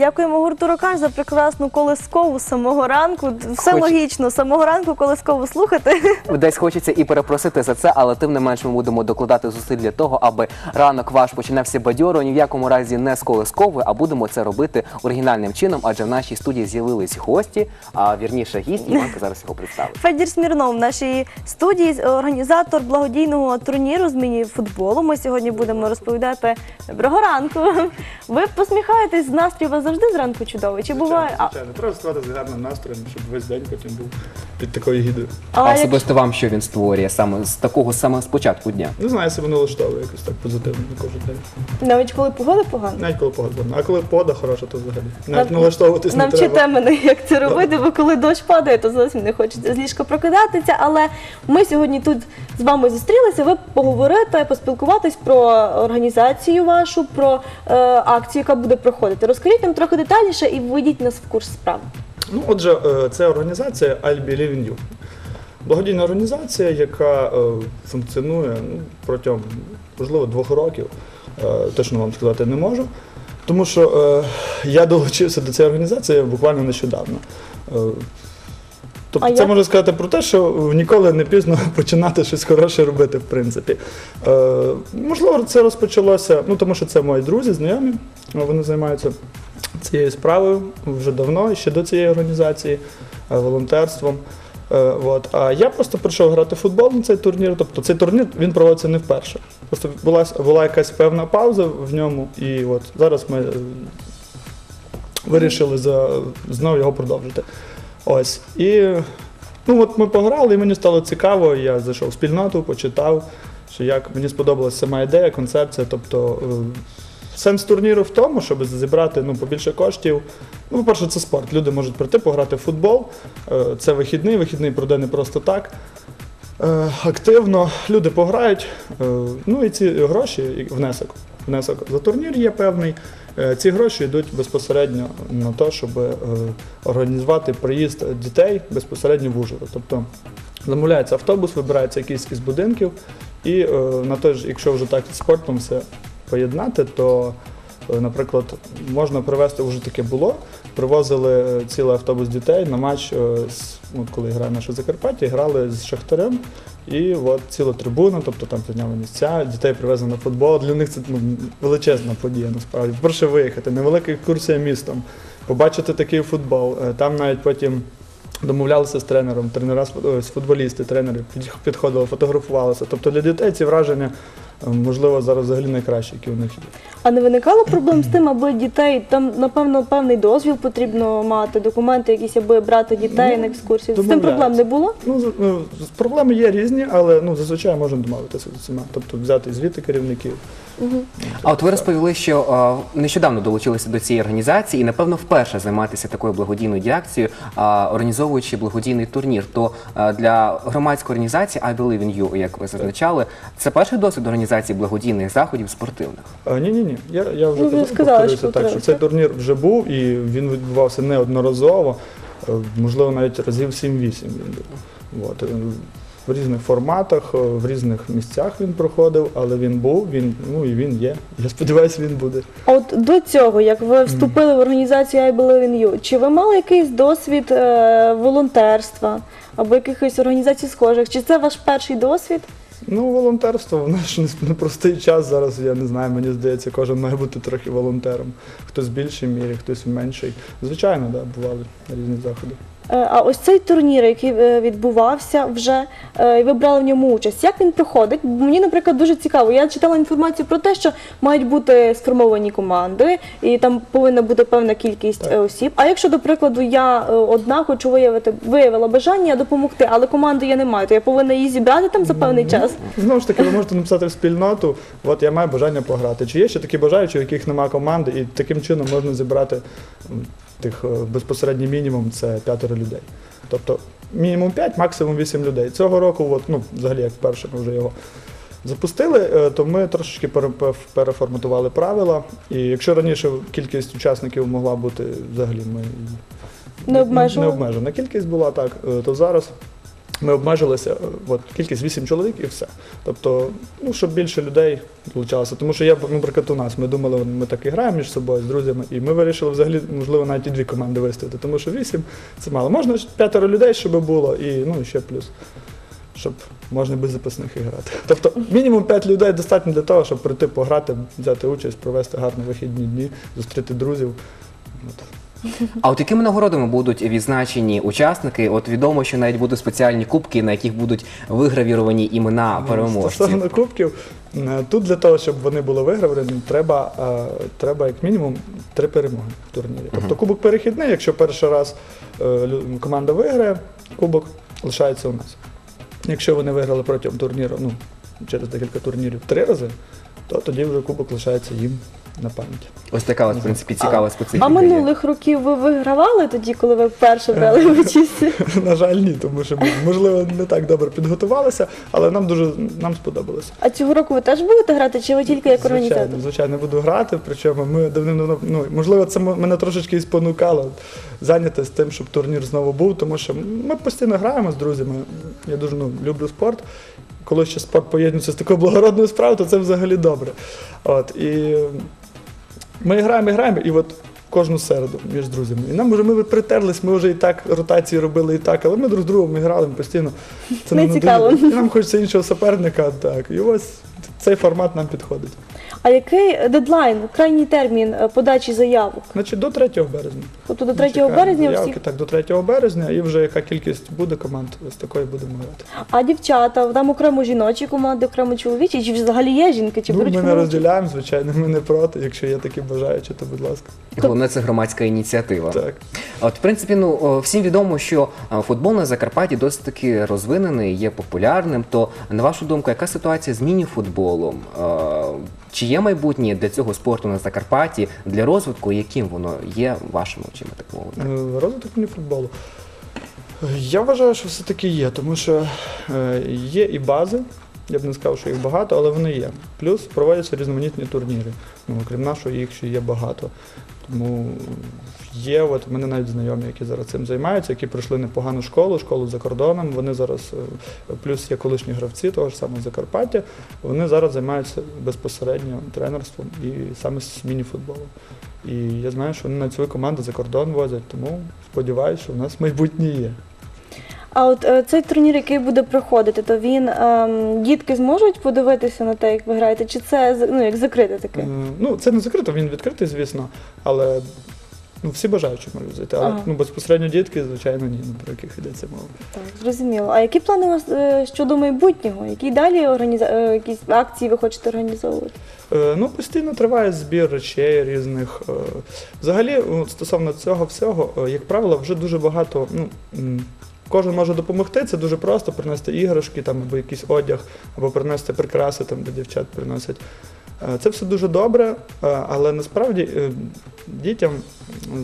Дякуємо гурту Рокаш за прекрасну колискову з самого ранку. Все Хоч- логічно, з самого ранку колискову слухати. Десь хочеться і перепросити за це, але тим не менш ми будемо докладати зусиль для того, аби ранок ваш починався бадьоро, ні в якому разі не з колискової, а будемо це робити оригінальним чином, адже в нашій студії з'явились гості, а вірніше гість, Іванка зараз його представить. Федір Смірнов в нашій студії, організатор благодійного турніру з міні-футболу. Ми сьогодні будемо розповідати доброго ранку. Ви посміхаєтесь, настрій у вас завжди зранку чудовий? Чи буває? А, Звичайно, треба вставати з гарним настроєм, щоб весь день потім був під такою гідою. А, а як- особисто вам що він створює саме з такого саме з початку дня? Не знаю, себе налаштовує якось так позитивно на кожен день. навіть коли погода погана? Навіть коли погода гарна. А коли погода хороша, то взагалі. Навіть Нав- налаштовуватись не Навчите треба. мене, як це робити, бо коли дощ падає, то зовсім не хочеться з ліжка прокидатися. Але ми сьогодні тут з вами зустрілися. Ви поговорите, поспілкуватись про організацію вашу, про е, акцію, яка буде проходити. Розкажіть нам трохи детальніше і введіть нас в курс справи. Ну, отже, е, це організація I Believe in You. Благодійна організація, яка е, функціонує ну, протягом, можливо, двох років. Е, Точно вам сказати не можу. Тому що я долучився до цієї організації буквально нещодавно. Тобто А це як? можна сказати про те, що ніколи не пізно починати щось хороше робити, в принципі. Е, можливо, це розпочалося, ну тому що це мої друзі, знайомі, вони займаються цією справою вже давно, ще до цієї організації, е, волонтерством. Е, От. А я просто прийшов грати в футбол на цей турнір. Тобто цей турнір він проводиться не вперше. Просто була, була якась певна пауза в ньому, і от зараз ми е, вирішили за, знову його продовжити. Ось. І ну, от ми пограли, і мені стало цікаво. Я зайшов в спільноту, почитав, що як мені сподобалася сама ідея, концепція. Тобто сенс турніру в тому, щоб зібрати ну, побільше коштів. Ну, по-перше, це спорт. Люди можуть прийти пограти в футбол. Е, Це вихідний, вихідний пройде не просто так. Е, Активно люди пограють. е, Ну і ці гроші, внесок. Внесок за турнір є певний. Ці гроші йдуть безпосередньо на те, щоб організувати приїзд дітей безпосередньо в Ужгород. Тобто замовляється автобус, вибирається якийсь із будинків, і на той ж, якщо вже так спортом все поєднати, то, е, наприклад, можна привезти, вже таке було. Привозили е, цілий автобус дітей на матч, е, коли грає наше Закарпаття, грали з Шахтарем. І от ціла трибуна, тобто там підняли місця, дітей привезли на футбол. Для них це ну, величезна подія насправді. Перше виїхати, невелика екскурсія містом, побачити такий футбол. Там навіть потім домовлялися з тренером, тренера з футболісти, тренери підходили, фотографувалися. Тобто для дітей ці враження, можливо, зараз взагалі найкращі, які у них є. А не виникало проблем з тим, аби дітей там, напевно, певний дозвіл потрібно мати, документи якісь, аби брати дітей Ну, на екскурсію. З тим проблем не було? Ну, ну, проблеми є різні, але ну, зазвичай можна домовитися з усіма. Тобто взяти звідти керівників. Угу. А от ви розповіли, що е, нещодавно долучилися до цієї організації і напевно вперше займатися такою благодійною діакцією, е, організовуючи благодійний турнір. То е, для громадської організації I Believe in You, як ви зазначали, це перший досвід організації благодійних заходів спортивних. Ні, ні, ні. Я, я вже Ну, ви казав, сказали, повторюся, що так, що цей турнір вже був і він відбувався неодноразово, е, можливо, навіть разів 7-8 він був. От. е, В різних форматах, е, в різних місцях він проходив, але він був, він, ну і він є. Я сподіваюся, він буде. А от до цього, як ви вступили в організацію I Believe in You, чи ви мали якийсь досвід е, волонтерства або якихось організацій схожих? Чи це ваш перший досвід? Ну, волонтерство, воно ж непростий час зараз, я не знаю, мені здається, кожен має бути трохи волонтером. Хтось в більшій мірі, хтось в меншій. Звичайно, да, бували різні заходи. Е, А ось цей турнір, який е, відбувався вже, е, і ви брали в ньому участь. Як він проходить? Мені, наприклад, дуже цікаво. Я читала інформацію про те, що мають бути сформовані команди, і там повинна бути певна кількість Так. осіб. А якщо, до прикладу, я одна хочу виявити, виявила бажання допомогти, але команди я не маю, то я повинна її зібрати там за певний час. Знову ж таки, ви можете написати в спільноту, от я маю бажання пограти. Чи є ще такі бажаючі, у яких немає команди, і таким чином можна зібрати тих е, безпосередній мінімум це п'ятеро людей. Тобто мінімум 5, максимум 8 людей. Цього року, от, ну, взагалі, як вперше ми вже його запустили, е, то ми трошечки переформатували правила. І якщо раніше кількість учасників могла бути взагалі ми Не обмежена кількість була так, е, то зараз Ми обмежилися, от, кількість 8 чоловік і все. Тобто, ну, щоб більше людей долучалося. Тому що я, наприклад, у нас, ми думали, ми так і граємо між собою з друзями, і ми вирішили взагалі, можливо, навіть і дві команди виставити, тому що 8 це мало. Можна п'ятеро людей, щоб було, і ну, ще плюс, щоб можна без запасних і грати. Тобто мінімум 5 людей достатньо для того, щоб прийти пограти, взяти участь, провести гарні вихідні дні, зустріти друзів. От. А от якими нагородами будуть відзначені учасники? От відомо, що навіть будуть спеціальні кубки, на яких будуть вигравіровані імена переможців. Стосовно кубків, тут для того, щоб вони були вигравлені, треба, е, треба як мінімум три перемоги в турнірі. Тобто кубок перехідний, якщо перший раз е, команда виграє, кубок лишається у нас. Якщо вони виграли протягом турніру, ну, через декілька турнірів три рази, то тоді вже кубок лишається їм на пам'ять. Ось така, от, в принципі, цікава специфіка. А є. минулих років ви вигравали тоді, коли ви вперше брали участь? На жаль, ні, тому що ми, можливо, не так добре підготувалися, але нам дуже нам сподобалося. А цього року ви теж будете грати, чи ви тільки як організатор? Звичайно, звичайно, буду грати. Причому ми давним-давно, ну можливо, це мене трошечки і спонукало зайнятися тим, щоб турнір знову був, тому що ми постійно граємо з друзями. Я дуже ну, люблю спорт. Коли ще спорт поєднується з такою благородною справою, то це взагалі добре. От і ми граємо, граємо, і от кожну середу між друзями. І нам вже ми притерлись, ми вже і так ротації робили, і так, але ми друг з другом ми грали постійно. Це Не нам цікаво. дуже- І нам хочеться іншого суперника. Так. І ось цей формат нам підходить. А який дедлайн, крайній термін е, подачі заявок? Значить, до 3 березня. Тобто до 3 чекаємо березня заявки, всі. Так, до 3 березня, і вже яка кількість буде команд, з такої будемо грати. А дівчата, там окремо жіночі команди, окремо чоловічі, чи взагалі є жінки, чи Ну, беруть ми не розділяємо, звичайно, ми не проти. Якщо є такі бажаючі, то будь ласка. Головне, це громадська ініціатива. Так. От, в принципі, ну всім відомо, що футбол на Закарпатті досить таки розвинений, є популярним. То на вашу думку, яка ситуація з міні-футболом? Чи є майбутнє для цього спорту на Закарпатті для розвитку, яким воно є вашими очима, так? Е, Розвиток мініфутболу. Я вважаю, що все-таки є, тому що е, є і бази. Я б не сказав, що їх багато, але вони є. Плюс проводяться різноманітні турніри. Ну, окрім нашого, їх ще є багато. Тому є, от в мене навіть знайомі, які зараз цим займаються, які пройшли непогану школу, школу за кордоном. Вони зараз, е, плюс є колишні гравці того ж самого Закарпаття, вони зараз займаються безпосередньо тренерством і саме з міні-футболу. І я знаю, що вони на свою команду за кордон возять, тому сподіваюся, що в нас майбутнє є. А от е, цей турнір, який буде проходити, то він ем, дітки зможуть подивитися на те, як ви граєте, чи це з- ну як закрите таке? Е, Ну, це не закрито, він відкритий, звісно, але ну, всі бажаючі можуть зайти. Але Ага. ну, безпосередньо дітки, звичайно, ні, ну, про яких йдеться мова. Так, зрозуміло. А які плани у вас е, щодо майбутнього? Які далі організа... е, якісь акції ви хочете організовувати? Е, Ну, постійно триває збір речей різних. Е, Взагалі, от стосовно цього всього, е, як правило, вже дуже багато. Ну, м, кожен може допомогти. Це дуже просто принести іграшки там, або якийсь одяг, або принести прикраси, там, де дівчат приносять. Е, Це все дуже добре, е, але насправді е, дітям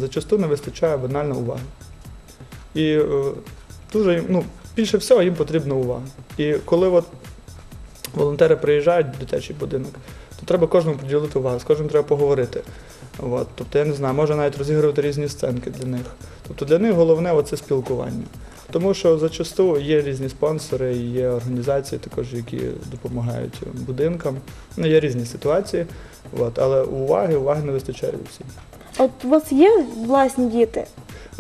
зачасту не вистачає банально уваги. І дуже ну, більше всього їм потрібна увага. І коли от волонтери приїжджають в дитячий будинок, то треба кожному приділити увагу, з кожним треба поговорити. От, тобто, я не знаю, може навіть розігрувати різні сценки для них. Тобто для них головне оце спілкування. Тому що зачасту є різні спонсори, є організації також, які допомагають будинкам. Ну, є різні ситуації, от, але уваги, уваги не вистачає всім. От у вас є власні діти?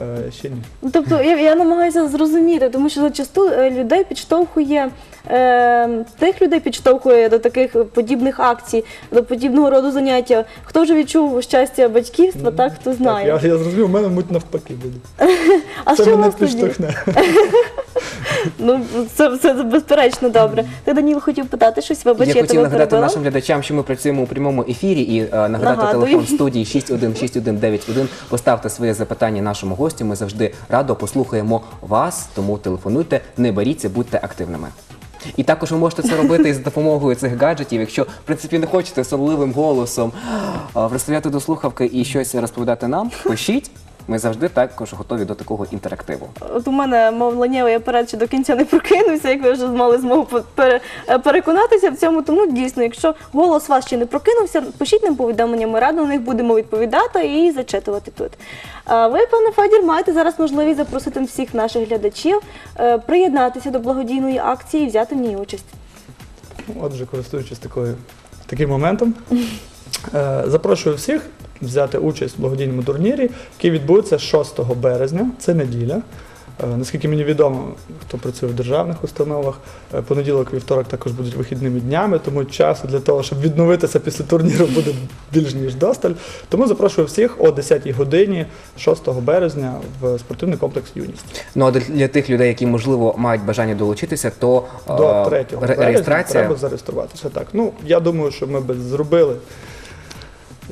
Е, ще ні. Ну, Тобто я, я намагаюся зрозуміти, тому що зачасту е, людей підштовхує е, тих людей підштовхує до таких подібних акцій, до подібного роду заняття. Хто вже відчув щастя батьківства, так хто знає. Так, я, я зрозумів, у мене мабуть навпаки буде. а Це що у мене вас тоді? підштовхне. Ну це, це безперечно добре. Ти Даніл хотів питати щось, вибач, Я я, хотів нагадати перебила. нашим глядачам, що ми працюємо у прямому ефірі і е, нагадати телефон студії 616191. Поставте своє запитання нашому гостю. Ми завжди радо послухаємо вас, тому телефонуйте, не боріться, будьте активними. І також ви можете це робити із допомогою цих гаджетів. Якщо в принципі не хочете особливим голосом розставляти до слухавки і щось розповідати нам, пишіть. Ми завжди також готові до такого інтерактиву. От у мене мовленнєвий апарат ще до кінця не прокинувся, як ви вже мали змогу е, переконатися в цьому. Тому дійсно, якщо голос вас ще не прокинувся, пишіть нам повідомлення, ми радо на них будемо відповідати і зачитувати тут. А ви, пане Федір, маєте зараз можливість запросити всіх наших глядачів е, приєднатися до благодійної акції і взяти в ній участь. Отже, користуючись такою, таким моментом, е, запрошую всіх взяти участь в благодійному турнірі, який відбудеться 6 березня, це неділя. Е, Наскільки мені відомо, хто працює в державних установах, е, понеділок, вівторок також будуть вихідними днями, тому часу для того, щоб відновитися після турніру, буде більш ніж досталь. Тому запрошую всіх о 10 годині 6 березня в спортивний комплекс Юність. Ну а для- тих людей, які можливо мають бажання долучитися, то До е, 3 ре- березня реєстрація. треба зареєструватися. Так, ну я думаю, що ми би зробили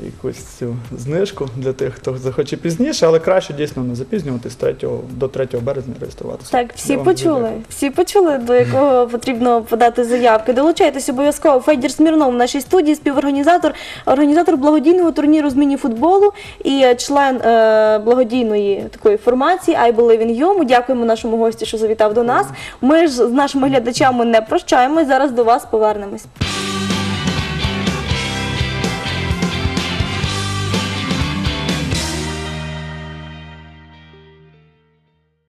якусь цю знижку для тих, хто захоче пізніше, але краще дійсно не запізнюватись з 3 до 3 березня реєструватися. Так, всі Я вам почули. дякую. Всі почули, до якого потрібно подати заявки. Долучайтесь обов'язково. Федір Смірнов в нашій студії, співорганізатор, організатор благодійного турніру з міні-футболу і член е, благодійної такої формації I Believe in You. Ми дякуємо нашому гості, що завітав до нас. Ми ж з нашими глядачами не прощаємось. Зараз до вас повернемось.